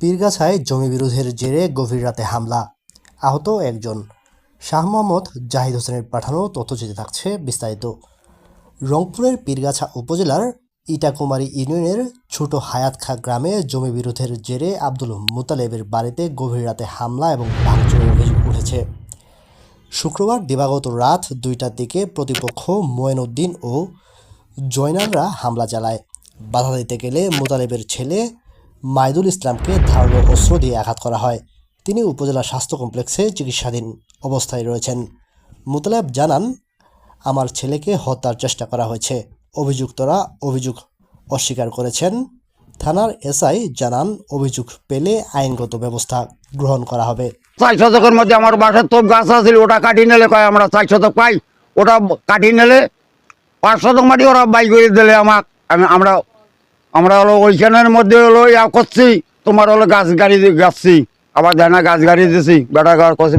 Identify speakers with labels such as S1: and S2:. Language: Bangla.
S1: পীরগাছায় জমি বিরোধের জেরে গভীর রাতে হামলা। আহত একজন। শাহ মোহাম্মদ জাহিদ হোসেনের পাঠানো তথ্য তথ্যচিত্রে থাকছে বিস্তারিত। রংপুরের পীরগাছা উপজেলার ইটাকুমারী ইউনিয়নের ছোট হায়াতখা গ্রামে জমি বিরোধের জেরে আব্দুল মুতালেবের বাড়িতে গভীর রাতে হামলা এবং ভাঙচুরের অভিযোগ উঠেছে। শুক্রবার দিবাগত রাত দুইটার দিকে প্রতিপক্ষ মোয়েনউদ্দিন ও জয়নানরা হামলা চালায়। বাধা দিতে গেলে মোতালেবের ছেলে মাইদুল ইসলামকে ধারণ অস্ত্র দিয়ে আঘাত করা হয়। তিনি উপজেলা স্বাস্থ্য কমপ্লেক্সে চিকিৎসাধীন অবস্থায় রয়েছেন। মোতালেব জানান, আমার ছেলেকে হত্যার চেষ্টা করা হয়েছে। অভিযুক্তরা অভিযোগ অস্বীকার করেছেন। থানার এসআই জানান, অভিযোগ পেলে আইনগত ব্যবস্থা গ্রহণ করা হবে।
S2: চার শতকের মধ্যে আমার বাসার তোপ গাছ আছিল, ওটা কাটি নিলে কয় আমরা চার শতক পাই? ওটা কাটি নিলে পাঁচ শতক মাটি ওরা বাই করে দিলে আমার আমি আমরা আমরা হলো ওইখানের মধ্যে হলো ইয়া করছি, তোমার হলো গাছ গাড়ি গাছছি আবার দেয় না গাছ গাড়ি দিছি, বেটা গাছ করছি